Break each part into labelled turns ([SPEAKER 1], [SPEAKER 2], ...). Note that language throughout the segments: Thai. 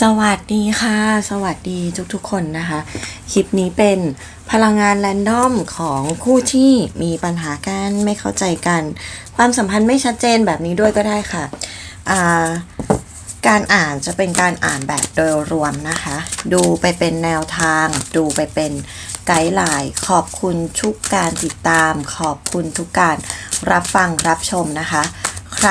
[SPEAKER 1] สวัสดีค่ะ สวัสดีทุกๆคนนะคะ คลิปนี้เป็นพลังงานแรนดอมของคู่ที่มีปัญหากันไม่เข้าใจกัน ความสัมพันธ์ไม่ชัดเจนแบบนี้ด้วยก็ได้ค่ะาการอ่านจะเป็นการอ่านแบบโดยรวมนะคะ ดูไปเป็นแนวทาง ดูไปเป็นไกด์ไลน์ขอบคุณทุกการติดตาม ขอบคุณทุกการรับฟังรับชมนะคะ ใคร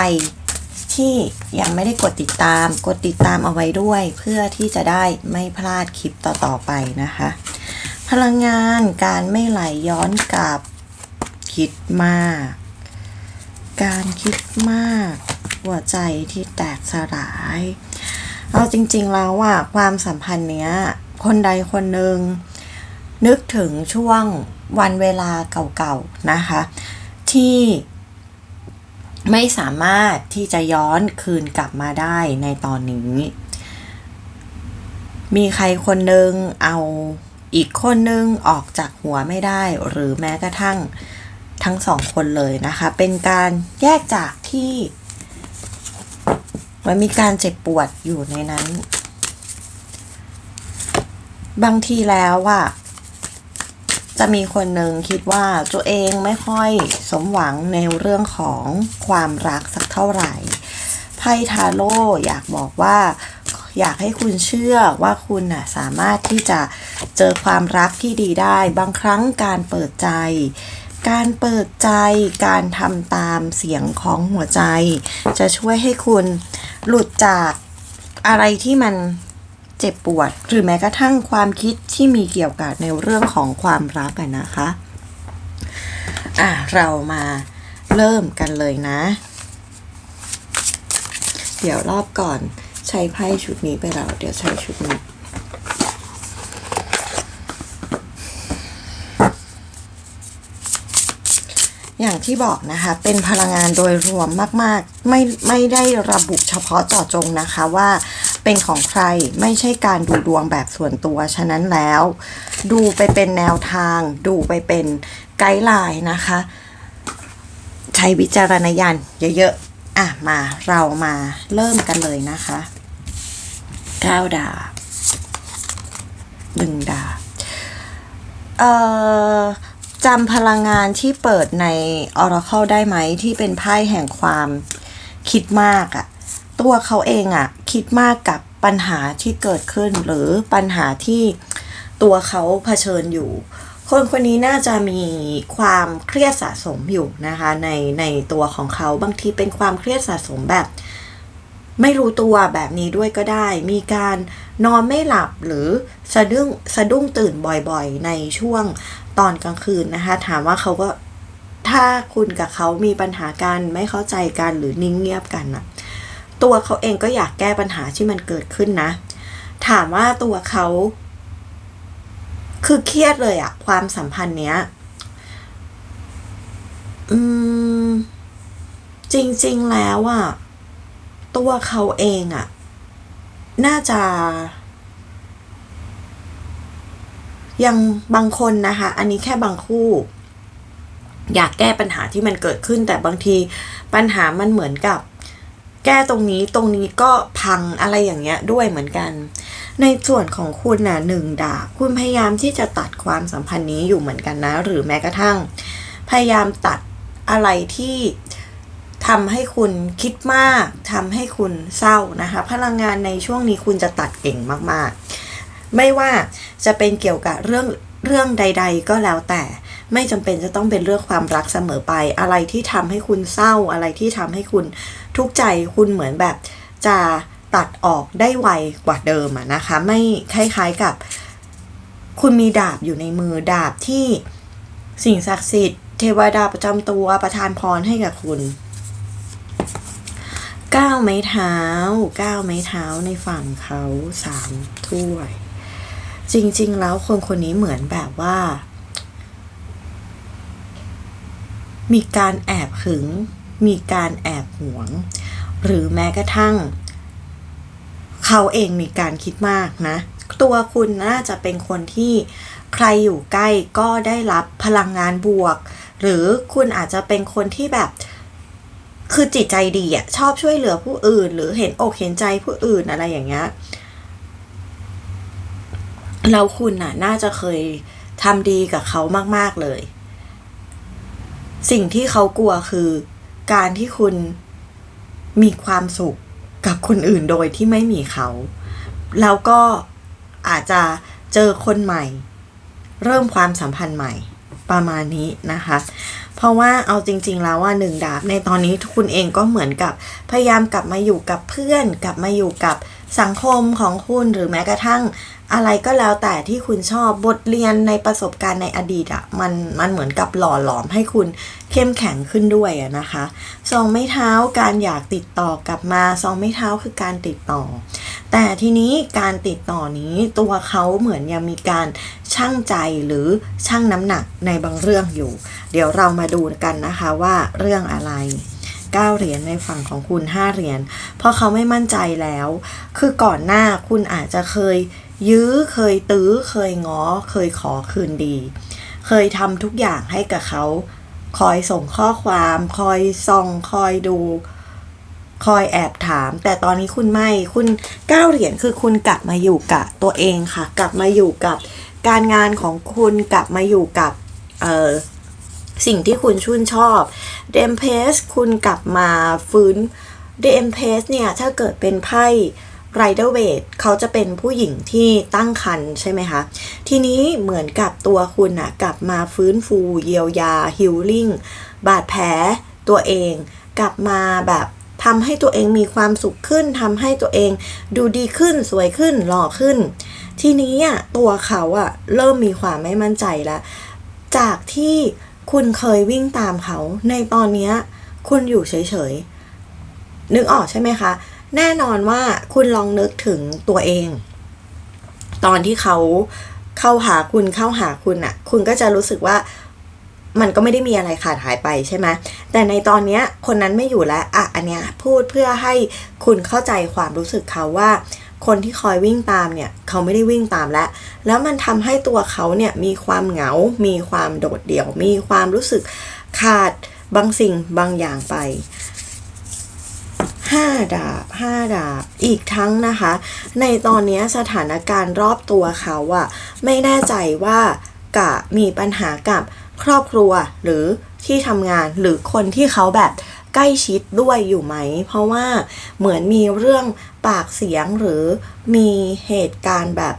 [SPEAKER 1] ที่ยังไม่ได้กดติดตาม กดติดตามเอาไว้ด้วย เพื่อที่จะได้ไม่พลาดคลิปต่อๆไปนะคะ พลังงานการไม่ไหลย้อนกลับคิดมาก การคิดมาก หัวใจที่แตกสลาย เอาจริงๆแล้วอะความสัมพันธ์เนี้ย คนใดคนหนึ่งนึกถึงช่วงวันเวลาเก่าๆนะคะ ที่ ไม่สามารถที่จะย้อนคืนกลับมาได้ในตอนนี้ มีใครคนหนึ่งเอาอีกคนหนึ่งออกจากหัวไม่ได้ หรือแม้กระทั่งทั้งสองคนเลยนะคะ เป็นการแยกจากที่ มันมีการเจ็บปวดอยู่ในนั้น บางทีแล้วอะ จะมีคนหนึ่งคิดว่าตัวเองไม่ค่อยสมหวังในเรื่องของความรักสักเท่าไหร่ ไพ่ทาโร่อยากบอกว่า อยากให้คุณเชื่อว่าคุณน่ะสามารถที่จะเจอความรักที่ดีได้ บางครั้งการเปิดใจ การเปิดใจ การทำตามเสียงของหัวใจ จะช่วยให้คุณหลุดจากอะไรที่มัน เจ็บปวด หรือแม้กระทั่งความคิดที่มีเกี่ยวกับในเรื่องของความรักกันนะคะอะเรามาเริ่มกันเลยนะ เดี๋ยวรอบก่อนใช้ไพ่ชุดนี้ไปแล้ว เดี๋ยวใช้ชุดนี้อย่างที่บอกนะคะเป็นพลังงานโดยรวมมาก ๆ ไม่ไม่ได้ระบุเฉพาะเจาะจงนะคะว่า เป็นของใครไม่ใช่การดูดวงแบบส่วนตัว ฉะนั้นแล้ว ดูไปเป็นแนวทาง ดูไปเป็นไกด์ไลน์นะคะ ใช้วิจารณญาณเยอะๆ อะมาเรามาเริ่มกันเลยนะคะก้าวดาบหนึ่งดาบเอ่อจำพลังงานที่เปิดใน Oracle ได้ไหมที่เป็นไพ่แห่งความคิดมากอะ ตัวเขาเองอะคิดมากกับปัญหาที่เกิดขึ้น หรือปัญหาที่ตัวเขาเผชิญอยู่ คนคนนี้น่าจะมีความเครียดสะสมอยู่นะคะในในตัวของเขาบางทีเป็นความเครียดสะสมแบบ ไม่รู้ตัวแบบนี้ด้วยก็ได้ มีการนอนไม่หลับหรือสะดุ้งสะดุ้งตื่นบ่อยๆ ในช่วงตอนกลางคืนนะคะ ถามว่าเขาก็ถ้าคุณกับเขามีปัญหากันไม่เข้าใจกันหรือนิ่งเงียบกันนะ ตัวเขาเองก็อยากแก้ปัญหาที่มันเกิดขึ้นนะ ถามว่าตัวเขา คือเครียดเลยอะความสัมพันธ์เนี้ย อืม จริง ๆ แล้วอะตัวเขาเองอะน่าจะ ยังบางคนนะคะ อันนี้แค่บางคู่อยากแก้ปัญหาที่มันเกิดขึ้นแต่บางทีปัญหามันเหมือนกับ แก้ตรงนี้ตรงนี้ก็พังอะไรอย่างเงี้ยด้วยเหมือนกัน ในส่วนของคุณน่ะหนึ่งดาบคุณพยายามที่จะตัดความสัมพันธ์นี้อยู่เหมือนกันนะ หรือแม้กระทั่ง พยายามตัดอะไรที่ทำให้คุณคิดมากทำให้คุณเศร้านะคะ พลังงานในช่วงนี้คุณจะตัดเก่งมากๆ ไม่ว่าจะเป็นเกี่ยวกับเรื่องเรื่องใด ๆ ก็แล้วแต่ ไม่จำเป็นจะต้องเป็นเรื่องความรักเสมอไป อะไรที่ทำให้คุณเศร้า อะไรที่ทำให้คุณทุกข์ใจคุณเหมือนแบบจะตัดออกได้ไวกว่าเดิมอะนะคะ ไม่คล้ายๆกับ คุณมีดาบอยู่ในมือดาบที่สิ่งศักดิ์สิทธิ์เทวดาประจำตัวประทานพรให้กับคุณก้าวไม้เท้าก้าวไม้เท้าในฝั่งเขาสามถ้วย จริง ๆ แล้วคนคนนี้เหมือนแบบว่า มีการแอบหึง มีการแอบหวง หรือแม้กระทั่ง เขาเองมีการคิดมากนะ ตัวคุณน่าจะเป็นคนที่ใครอยู่ใกล้ก็ได้รับพลังงานบวก หรือคุณอาจจะเป็นคนที่แบบคือจิตใจดีอะชอบช่วยเหลือผู้อื่น หรือเห็นอกเห็นใจผู้อื่นอะไรอย่างเงี้ยแล้วคุณน่ะน่าจะเคยทำดีกับเขามาก ๆ เลย สิ่งที่เขากลัวคือ การที่คุณมีความสุขกับคนอื่นโดยที่ไม่มีเขา แล้วก็อาจจะเจอคนใหม่ เริ่มความสัมพันธ์ใหม่ประมาณนี้นะคะ เพราะว่าเอาจริง ๆ แล้วว่าหนึ่งดาบในตอนนี้คุณเองก็เหมือนกับพยายามกลับมาอยู่กับเพื่อน กลับมาอยู่กับสังคมของคุณหรือแม้กระทั่ง อะไรก็แล้วแต่ที่คุณชอบบทเรียนในประสบการณ์ในอดีตอะ่ะมันมันเหมือนกับหล่อหลอมให้คุณเข้มแข็งขึ้นด้วยอะนะคะซองไม่เท้าการอยากติดต่อกลับมาซองไม่เท้าคือการติดต่อ แต่ทีนี้การติดต่อนี้ตัวเขาเหมือนยังมีการชั่งใจหรือชั่งน้ำหนักในบางเรื่องอยู่ เดี๋ยวเรามาดูกันนะคะว่าเรื่องอะไร9เหรียญในฝั่งของคุณ 5 เหรียญเพราะเขาไม่มั่นใจแล้ว คือก่อนหน้าคุณอาจจะเคย ยื้อเคยตื้อเคยง้อ เคยขอคืนดี เคยทำทุกอย่างให้กับเขา คอยส่งข้อความ คอยส่องคอยดู คอยแอบถาม แต่ตอนนี้คุณไม่คุณก้าวเหรียญคือคุณกลับมาอยู่กับตัวเองค่ะ กลับมาอยู่กับการงานของคุณกลับมาอยู่กับเอ่อสิ่งที่คุณชื่นชอบเดมเพสคุณกลับมาฟื้นเดมเพสเนี่ย ถ้าเกิดเป็นไพ่ ไรเดอร์เวทเขาจะเป็นผู้หญิงที่ตั้งครรภ์ใช่ไหมคะ ทีนี้เหมือนกับตัวคุณอะกลับมาฟื้นฟูเยียวยาฮิลลิ่งบาดแผลตัวเอง กลับมาแบบทำให้ตัวเองมีความสุขขึ้นทำให้ตัวเองดูดีขึ้นสวยขึ้นหล่อขึ้น ทีนี้อะตัวเขาอะเริ่มมีความไม่มั่นใจแล้ว จากที่คุณเคยวิ่งตามเขา ในตอนนี้คุณอยู่เฉยๆนึกออกใช่ไหมคะ แน่นอนว่าคุณลองนึกถึงตัวเอง ตอนที่เขาเข้าหาคุณเข้าหาคุณอะคุณก็จะรู้สึกว่ามันก็ไม่ได้มีอะไรขาดหายไปใช่ไหมแต่ในตอนเนี้ยคนนั้นไม่อยู่แล้วอะอันเนี้ยพูดเพื่อให้คุณเข้าใจความรู้สึกเขาว่า คนที่คอยวิ่งตามเนี่ย เขาไม่ได้วิ่งตามแล้ว แล้วมันทำให้ตัวเขาเนี่ยมีความเหงา มีความโดดเดี่ยว มีความรู้สึกขาดบางสิ่งบางอย่างไป ห้าดาบห้าดาบ อีกทั้งนะคะ ในตอนนี้สถานการณ์รอบตัวเขาอะไม่แน่ใจว่ากะมีปัญหากับครอบครัวหรือที่ทำงานหรือคนที่เขาแบบใกล้ชิดด้วยอยู่ไหม เพราะว่าเหมือนมีเรื่องปากเสียงหรือมีเหตุการณ์แบบ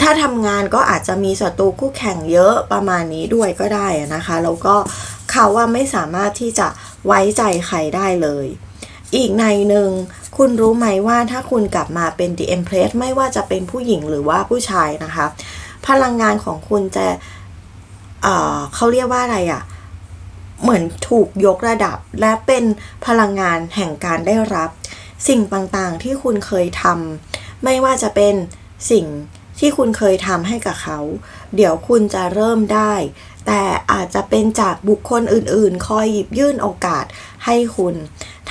[SPEAKER 1] ถ้าทำงานก็อาจจะมีศัตรูคู่แข่งเยอะประมาณนี้ด้วยก็ได้นะคะ แล้วก็ เขาว่าไม่สามารถที่จะไว้ใจใครได้เลย อีกในหนึ่งคุณรู้ไหมว่าถ้าคุณกลับมาเป็น The Empress ไม่ว่าจะเป็นผู้หญิงหรือว่าผู้ชายนะคะ พลังงานของคุณจะเเขาเรียกว่าอะไรอะ่ะเหมือนถูกยกระดับและเป็นพลังงานแห่งการได้รับ สิ่งต่างๆที่คุณเคยทำไม่ว่าจะเป็นสิ่งที่คุณเคยทำให้กับเขา เดี๋ยวคุณจะเริ่มได้ แต่อาจจะเป็นจากบุคคลอื่นๆ คอยหยิบยื่นโอกาสให้คุณ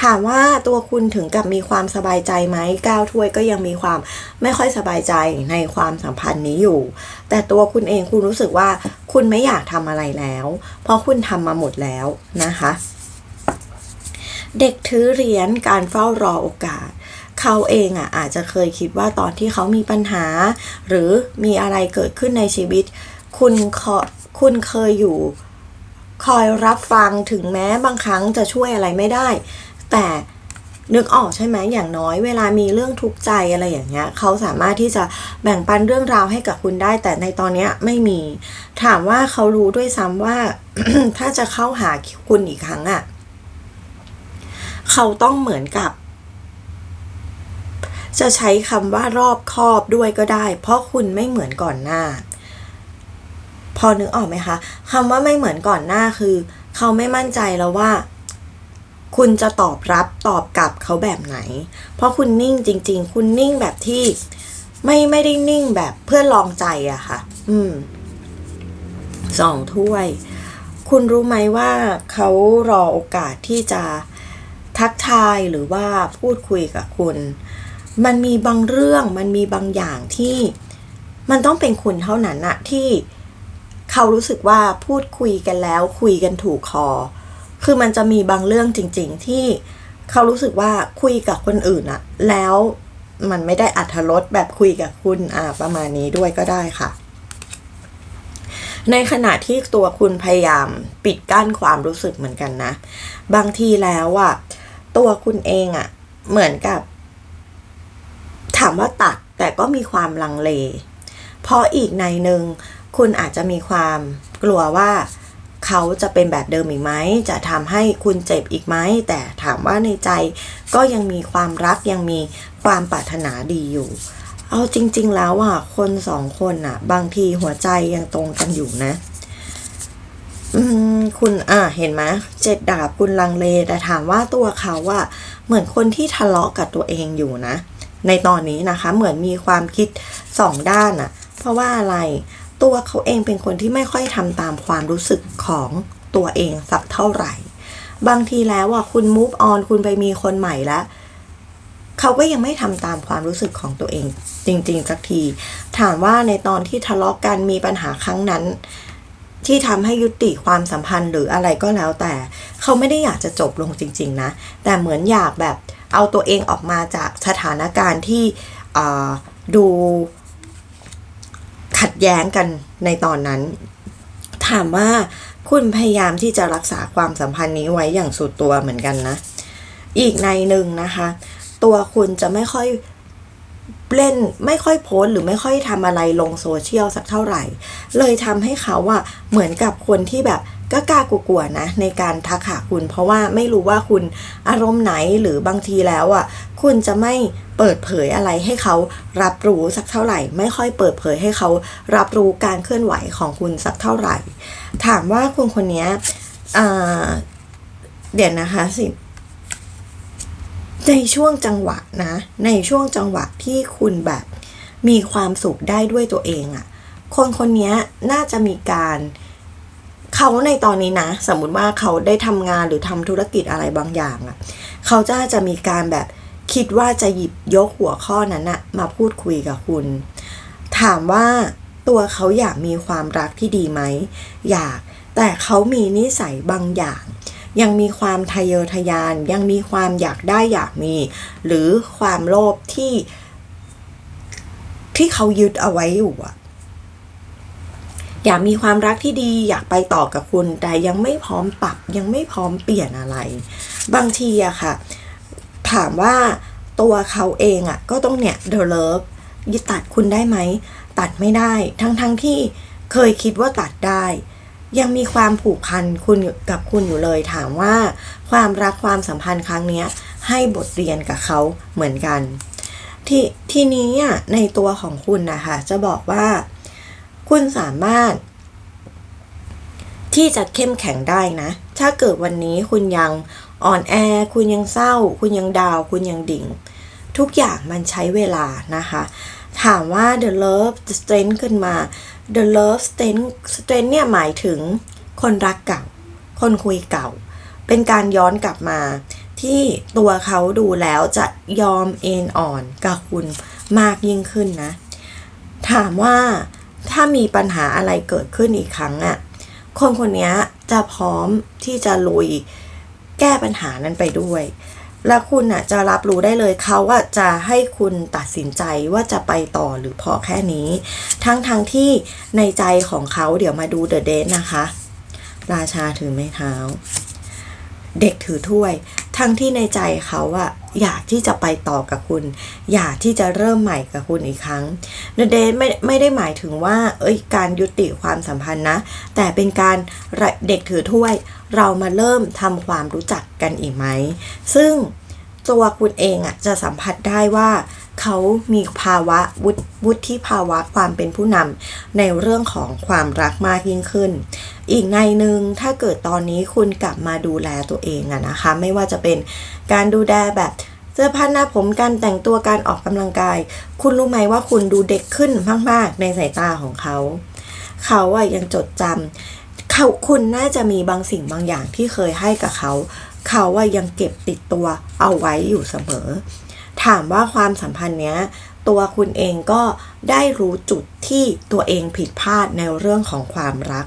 [SPEAKER 1] ถามว่าตัวคุณถึงกับมีความสบายใจไหมก้าวถ้วยก็ยังมีความไม่ค่อยสบายใจในความสัมพันธ์นี้อยู่ แต่ตัวคุณเองคุณรู้สึกว่าคุณไม่อยากทำอะไรแล้ว เพราะคุณทำมาหมดแล้วนะคะ เด็กถือเหรียญการเฝ้ารอโอกาสเขาเองอะอาจจะเคยคิดว่าตอนที่เขามีปัญหา หรือมีอะไรเกิดขึ้นในชีวิต คุณขอคุณเคยอยู่ คอยรับฟังถึงแม้บางครั้งจะช่วยอะไรไม่ได้ แต่นึกออกใช่ไหมอย่างน้อยเวลามีเรื่องทุกข์ใจอะไรอย่างเงี้ยเขาสามารถที่จะแบ่งปันเรื่องราวให้กับคุณได้ แต่ในตอนเนี้ยไม่มี ถามว่าเขารู้ด้วยซ้ำว่า ถ้าจะเข้าหาคุณอีกครั้งอะ่ะเขาต้องเหมือนกับ จะใช้คำว่ารอบคอบด้วยก็ได้ เพราะคุณไม่เหมือนก่อนหน้า พอนึกออกไหมคะคำว่าไม่เหมือนก่อนหน้าคือ เขาไม่มั่นใจแล้วว่า คุณจะตอบรับตอบกลับเขาแบบไหน เพราะคุณนิ่งจริง ๆ คุณนิ่งแบบที่ไม่ไม่ได้นิ่งแบบเพื่อลองใจอะค่ะ อืมสองถ้วย คุณรู้ไหมว่าเขารอโอกาสที่จะทักทายหรือว่าพูดคุยกับคุณ มันมีบางเรื่องมันมีบางอย่างที่ มันต้องเป็นคุณเท่านั้นอะที่ เขารู้สึกว่าพูดคุยกันแล้วคุยกันถูกคอ คือมันจะมีบางเรื่องจริง ๆ ที่เขารู้สึกว่าคุยกับคนอื่นอะแล้วมันไม่ได้อัธรสแบบคุยกับคุณอ่าประมาณนี้ด้วยก็ได้ค่ะ ในขณะที่ตัวคุณพยายามปิดกั้นความรู้สึกเหมือนกันนะ บางทีแล้วอะตัวคุณเองอะเหมือนกับ ถามว่าตัดแต่ก็มีความลังเล เพราะอีกในหนึ่ง คุณอาจจะมีความกลัวว่าเขาจะเป็นแบบเดิมอีกไหม จะทำให้คุณเจ็บอีกไหม แต่ถามว่าในใจก็ยังมีความรักยังมีความปรารถนาดีอยู่ เอาจริง ๆ แล้วอะคนสองคนอะ บางทีหัวใจยังตรงกันอยู่นะ อืมคุณอะเห็นไหมเจ็ดดาบคุณลังเล แต่ถามว่าตัวเขาอะเหมือนคนที่ทะเลาะกับตัวเองอยู่นะ ในตอนนี้นะคะ เหมือนมีความคิดสองด้านอะ เพราะว่าอะไร ตัวเขาเองเป็นคนที่ไม่ค่อยทำตามความรู้สึกของตัวเองสักเท่าไหร่ บางทีแล้วอะคุณ move on คุณไปมีคนใหม่แล้วเขาก็ยังไม่ทำตามความรู้สึกของตัวเองจริง ๆ สักที ถามว่าในตอนที่ทะเลาะกันมีปัญหาครั้งนั้น ที่ทำให้ยุติความสัมพันธ์หรืออะไรก็แล้วแต่ เขาไม่ได้อยากจะจบลงจริง ๆ นะ แต่เหมือนอยากแบบเอาตัวเองออกมาจากสถานการณ์ที่ดู ขัดแย้งกันในตอนนั้น ถามว่าคุณพยายามที่จะรักษาความสัมพันธ์นี้ไว้อย่างสุดตัวเหมือนกันนะ อีกในหนึ่งนะคะ ตัวคุณจะไม่ค่อยเล่นไม่ค่อยโพสหรือไม่ค่อยทำอะไรลงโซเชียลสักเท่าไหร่ เลยทำให้เขาอะเหมือนกับคนที่แบบ ก็กล้ากลัวๆนะในการทักหาคุณ เพราะว่าไม่รู้ว่าคุณอารมณ์ไหนหรือบางทีแล้วอะคุณจะไม่เปิดเผยอะไรให้เขารับรู้สักเท่าไหร่ ไม่ค่อยเปิดเผยให้เขารับรู้การเคลื่อนไหวของคุณสักเท่าไหร่ ถามว่าคุณคนนี้เดี๋ยวนะคะสิในช่วงจังหวะนะ ในช่วงจังหวะที่คุณแบบมีความสุขได้ด้วยตัวเองอะ่ะ คนคนนี้น่าจะมีการเเขาในตอนนี้นะ สมมุติว่าเขาได้ทำงานหรือทำธุรกิจอะไรบางอย่างอะ่ะเขาจะจะมีการแบบคิดว่าจะหยิบยกหัวข้อนั้นอะมาพูดคุยกับคุณ ถามว่าตัวเขาอยากมีความรักที่ดีไหม อยาก แต่เขามีนิสัยบางอย่าง ยังมีความทะเยอทะยาน ยังมีความอยากได้อยากมี หรือความโลภที่ที่เขายึดเอาไว้อยู่อะ อยากมีความรักที่ดีอยากไปต่อกับคุณ แต่ยังไม่พร้อมปรับยังไม่พร้อมเปลี่ยนอะไร บางทีอะค่ะ ถามว่าตัวเขาเองอะก็ต้องเนี่ยเดเลิฟยึดตัดคุณได้ไหม ตัดไม่ได้ทั้งๆทที่เคยคิดว่าตัดได้ ยังมีความผูกพันคุณกับคุณอยู่เลย ถามว่าความรักความสัมพันธ์ครั้งนี้ให้บทเรียนกับเขาเหมือนกัน ทีทีนี้อะในตัวของคุณนะคะจะบอกว่า คุณสามารถ ที่จะเข้มแข็งได้นะ ถ้าเกิดวันนี้คุณยังอ่อนแอ คุณยังเศร้า คุณยังดาว คุณยังดิ่ง ทุกอย่างมันใช้เวลานะคะ ถามว่า the love the strength ขึ้นมา the love strength strength เนี่ยหมายถึงคนรักเก่า คนคุยเก่า เป็นการย้อนกลับมาที่ตัวเขาดูแล้วจะยอมเอ็นอ่อนกับคุณมากยิ่งขึ้นนะ ถามว่า ถ้ามีปัญหาอะไรเกิดขึ้นอีกครั้งอะ่ะคนคนนี้จะพร้อมที่จะลุยแก้ปัญหานั้นไปด้วย และคุณอะจะรับรู้ได้เลยเขาอะจะให้คุณตัดสินใจว่าจะไปต่อหรือพอแค่นี้ ทั้งทางที่ในใจของเขาเดี๋ยวมาดูเดอะเดนนะคะ ราชาถือไม้เท้า เด็กถือถ้วย ทั้งที่ในใจเขาอะอยากที่จะไปต่อกับคุณ อยากที่จะเริ่มใหม่กับคุณอีกครั้งเดเดนไม่ไม่ได้หมายถึงว่า เอ้ยการยุติความสัมพันธ์นะ แต่เป็นการเด็กถือถ้วย เรามาเริ่มทำความรู้จักกันอีกไหม ซึ่งตัวคุณเองอะจะสัมผัสได้ว่าเขามีภาวะวุฒิวุฒิภาวะความเป็นผู้นำในเรื่องของความรักมากยิ่งขึ้น อีกในหนึ่งถ้าเกิดตอนนี้คุณกลับมาดูแลตัวเองอะนะคะ ไม่ว่าจะเป็นการดูแลแบบเสื้อผ้าหน้าผมการแต่งตัวการออกกำลังกาย คุณรู้ไหมว่าคุณดูเด็กขึ้นมากๆในสายตาของเขา เขาอะยังจดจำเขาคุณน่าจะมีบางสิ่งบางอย่างที่เคยให้กับเขา เขาว่ายังเก็บติดตัวเอาไว้อยู่เสมอ ถามว่าความสัมพันธ์เนี้ยตัวคุณเองก็ได้รู้จุดที่ตัวเองผิดพลาดในเรื่องของความรัก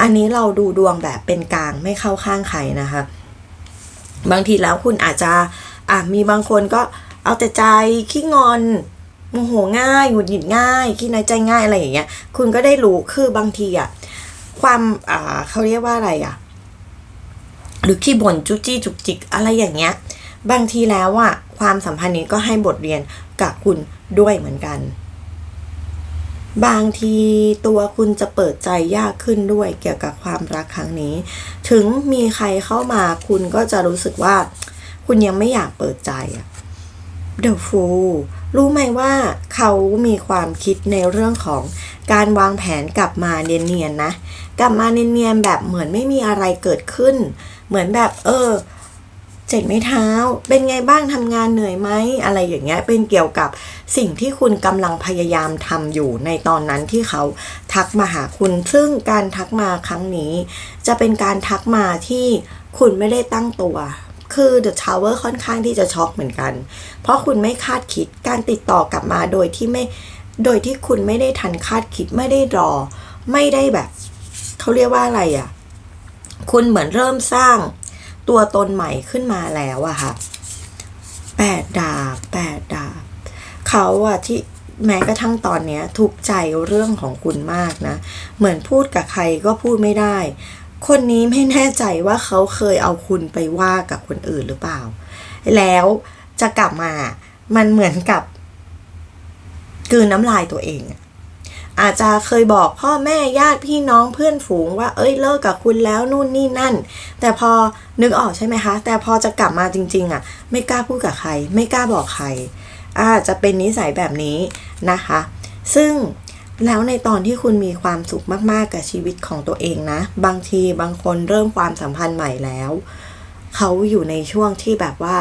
[SPEAKER 1] อันนี้เราดูดวงแบบเป็นกลางไม่เข้าข้างใครนะคะ บางทีแล้วคุณอาจจะอะมีบางคนก็เอาแต่ใจขี้งอนโมโหง่ายหงุดหงิดง่ายขี้น้อยใจง่ายอะไรอย่างเงี้ย คุณก็ได้รู้คือบางทีอะความอ่าเขาเรียกว่าอะไรอะหรือขี้บ่นจุกจี้จุกจิกอะไรอย่างเงี้ย บางทีแล้วอะความสัมพันธ์นี้ก็ให้บทเรียนกับคุณด้วยเหมือนกัน บางทีตัวคุณจะเปิดใจยากขึ้นด้วยเกี่ยวกับความรักครั้งนี้ ถึงมีใครเข้ามาคุณก็จะรู้สึกว่า คุณยังไม่อยากเปิดใจอะ The Fool รู้ไหมว่าเขามีความคิดในเรื่องของการวางแผนกลับมาเนียนๆนะ กลับมาเนียนๆแบบเหมือนไม่มีอะไรเกิดขึ้น เหมือนแบบเออ เจ็ดไม่เท้า เป็นไงบ้างทำงานเหนื่อยไหมอะไรอย่างเงี้ย เป็นเกี่ยวกับสิ่งที่คุณกำลังพยายามทำอยู่ในตอนนั้นที่เขาทักมาหาคุณ ซึ่งการทักมาครั้งนี้ จะเป็นการทักมาที่คุณไม่ได้ตั้งตัวคือ The Tower ค่อนข้างที่จะช็อกเหมือนกัน เพราะคุณไม่คาดคิดการติดต่อกลับมาโดยที่ไม่ โดยที่คุณไม่ได้ทันคาดคิดไม่ได้รอ ไม่ได้แบบ เขาเรียกว่าอะไรอะ่ะ คุณเหมือนเริ่มสร้าง ตัวตนใหม่ขึ้นมาแล้วอะค่ะแปดดาบแปดดาบเขาอะที่แม้กระทั่งตอนเนี้ยถูกใจเรื่องของคุณมากนะ เหมือนพูดกับใครก็พูดไม่ได้ คนนี้ไม่แน่ใจว่าเขาเคยเอาคุณไปว่ากับคนอื่นหรือเปล่า แล้วจะกลับมา มันเหมือนกับกืนน้ำลายตัวเองอะ อาจจะเคยบอกพ่อแม่ญาติพี่น้องเพื่อนฝูงว่าเอ้ยเลิกกับคุณแล้วนู่นนี่นั่น แต่พอนึกออกใช่ไหมคะ แต่พอจะกลับมาจริง ๆอะ ไม่กล้าพูดกับใคร ไม่กล้าบอกใคร อาจจะเป็นนิสัยแบบนี้นะคะ ซึ่งแล้วในตอนที่คุณมีความสุขมากๆกับชีวิตของตัวเองนะ บางทีบางคนเริ่มความสัมพันธ์ใหม่แล้ว เขาอยู่ในช่วงที่แบบว่า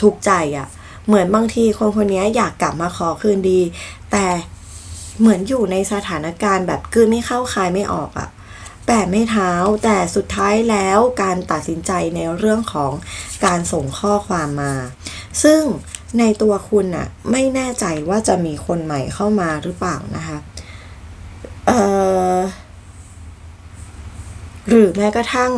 [SPEAKER 1] ทุกข์ใจอะ่ะ เหมือนบางทีคนคนนี้อยากกลับมาขอคืนดี แต่ เหมือนอยู่ในสถานการณ์แบบกืนไม่เข้าคายไม่ออกอะ่ะแปะไม่เท้าแต่สุดท้ายแล้วการตัดสินใจในเรื่องของการส่งข้อความมา ซึ่งในตัวคุณอะไม่แน่ใจว่าจะมีคนใหม่เข้ามาหรือเปล่านะคะเอ่อหรือแม้กระทั่ง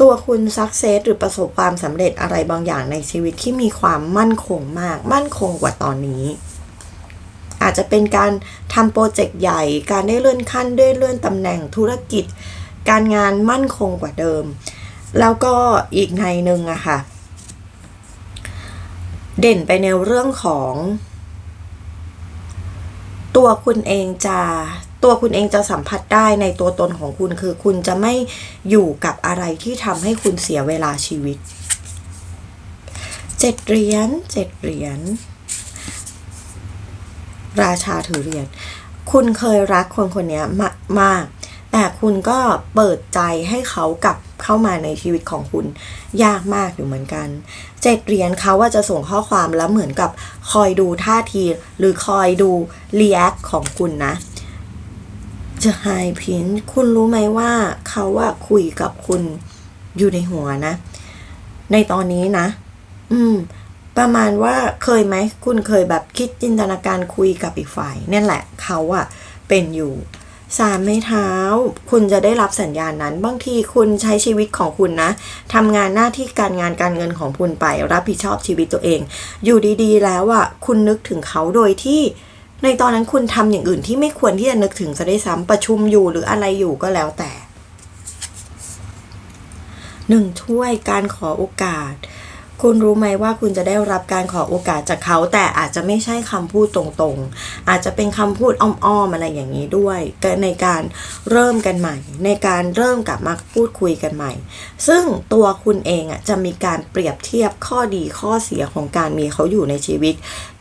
[SPEAKER 1] ตัวคุณสักเซสหรือประสบความสำเร็จอะไรบางอย่างในชีวิตที่มีความมั่นคงมาก มั่นคงกว่าตอนนี้ อาจจะเป็นการทำโปรเจกต์ใหญ่ การได้เลื่อนขั้นได้เลื่อนตำแหน่งธุรกิจ การงานมั่นคงกว่าเดิม แล้วก็อีกในหนึ่งอะค่ะ เด่นไปในเรื่องของ ตัวคุณเองจะตัวคุณเองจะสัมผัสได้ในตัวตนของคุณคือคุณจะไม่อยู่กับอะไรที่ทำให้คุณเสียเวลาชีวิตเจ็ดเหรียญเจ็ดเหรียญ ราชาถือเหรียญคุณเคยรักคนคนนี้มากมาก แต่คุณก็เปิดใจให้เขากลับเข้ามาในชีวิตของคุณยากมากอยู่เหมือนกัน เจ็ดเหรียญเขาว่าจะส่งข้อความแล้วเหมือนกับคอยดูท่าที หรือคอยดูรีแอคของคุณนะจะไฮพินคุณรู้ไหมว่าเขาว่าคุยกับคุณอยู่ในหัวนะ ในตอนนี้นะ อืม ประมาณว่าเคยไหมคุณเคยแบบคิดจินตนาการคุยกับอีกฝ่ายนั่แหละเขาอะเป็นอยู่สามไม้เท้า คุณจะได้รับสัญญาณนั้น บางทีคุณใช้ชีวิตของคุณนะทำงานหน้าที่การงานการเงินของคุณไป รับผิดชอบชีวิตตัวเอง อยู่ดีๆ แล้วอะคุณนึกถึงเขาโดยที่ ในตอนนั้นคุณทำอย่างอื่นที่ไม่ควรที่จะนึกถึงจะได้ซ้ำประชุมอยู่หรืออะไรอยู่ก็แล้วแต่หนึ่งถ้วยการขอโอกาส คุณรู้ไหมว่าคุณจะได้รับการขอโอกาสจากเขา แต่อาจจะไม่ใช่คำพูดตรงๆ อาจจะเป็นคำพูดอ้อมๆอะไรอย่างนี้ด้วย ในการเริ่มกันใหม่ ในการเริ่มกลับมาพูดคุยกันใหม่ ซึ่งตัวคุณเองอะจะมีการเปรียบเทียบข้อดีข้อเสียของการมีเขาอยู่ในชีวิต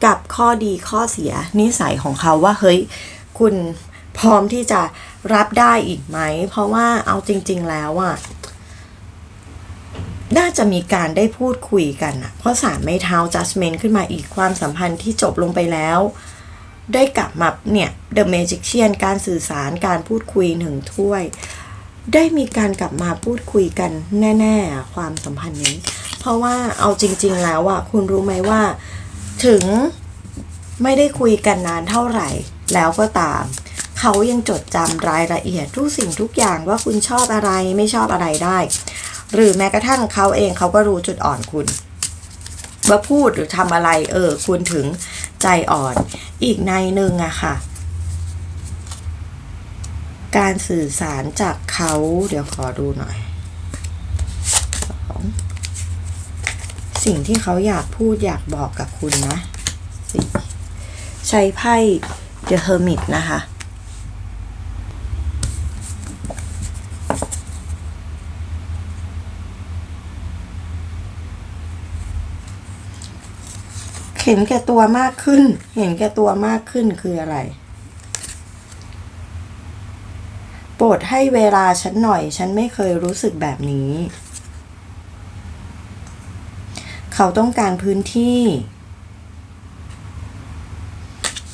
[SPEAKER 1] กับข้อดีข้อเสียนิสัยของเขาว่าเฮ้ยคุณพร้อมที่จะรับได้อีกไหม เพราะว่าเอาจริง ๆ แล้วอะ น่าจะมีการได้พูดคุยกันอะเพราะสามไม่เท้า judgment ขึ้นมาอีกความสัมพันธ์ที่จบลงไปแล้ว ได้กลับมาเนี่ย The Magician การสื่อสารการพูดคุยหนึ่งถ้วย ได้มีการกลับมาพูดคุยกันแน่ๆ ความสัมพันธ์นี้ เพราะว่าเอาจริง ๆ แล้วอะคุณรู้ไหมว่า ถึงไม่ได้คุยกันนานเท่าไหร่ แล้วก็ตาม เขายังจดจำรายละเอียดทุกสิ่งทุกอย่างว่าคุณชอบอะไรไม่ชอบอะไรได้ หรือแม้กระทั่งเขาเองเขาก็รู้จุดอ่อนคุณว่าพูดหรือทำอะไร เออ คุณถึงใจอ่อน อีกในหนึ่งอะค่ะ การสื่อสารจากเขา เดี๋ยวขอดูหน่อยสองสิ่งที่เขาอยากพูดอยากบอกกับคุณนะสี่ใช้ไพ่ The Hermit นะคะ เห็นแก่ตัวมากขึ้น เห็นแก่ตัวมากขึ้นคืออะไร โปรดให้เวลาฉันหน่อย ฉันไม่เคยรู้สึกแบบนี้ เขาต้องการพื้นที่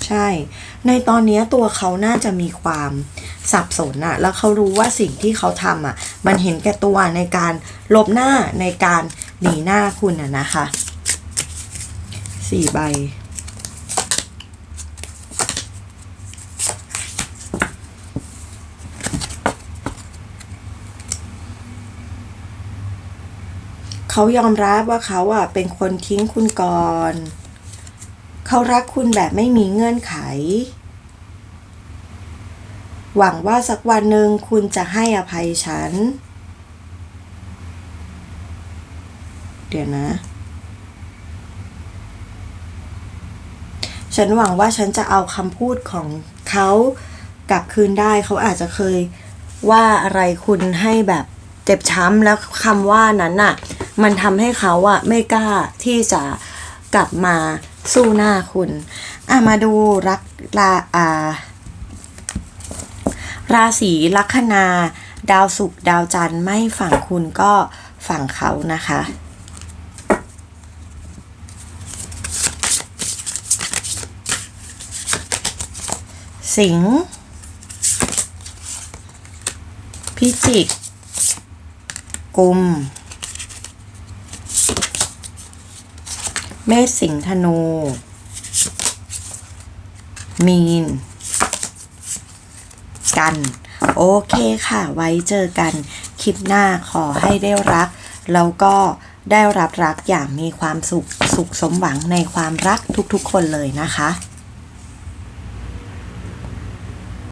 [SPEAKER 1] ใช่ ในตอนนี้ตัวเขาน่าจะมีความสับสนอะแล้วเขารู้ว่าสิ่งที่เขาทำอะมันเห็นแก่ตัวในการลบหน้าในการหนีหน้าคุณอะนะคะ สี่ใบ เขายอมรับว่าเขาอะเป็นคนทิ้งคุณก่อน เขารักคุณแบบไม่มีเงื่อนไข หวังว่าสักวันหนึ่งคุณจะให้อภัยฉัน เดี๋ยวนะ ฉันหวังว่าฉันจะเอาคำพูดของเขากลับคืนได้ เขาอาจจะเคยว่าอะไรคุณให้แบบเจ็บช้ำแล้วคำว่านั้นน่ะ มันทำให้เขาอะไม่กล้าที่จะกลับมาสู้หน้าคุณอะมาดูรักราอ่าราศีลัคนา ดาวศุกร์ดาวจันทร์ไม่ฝั่งคุณก็ฝั่งเขานะคะ สิงห์พิจิก กุม เมษสิงห์ธนู มีน กัน โอเคค่ะ ไว้เจอกันคลิปหน้าขอให้ได้รัก แล้วก็ได้รับรักอย่างมีความสุข สุขสมหวังในความรักทุกๆคนเลยนะคะ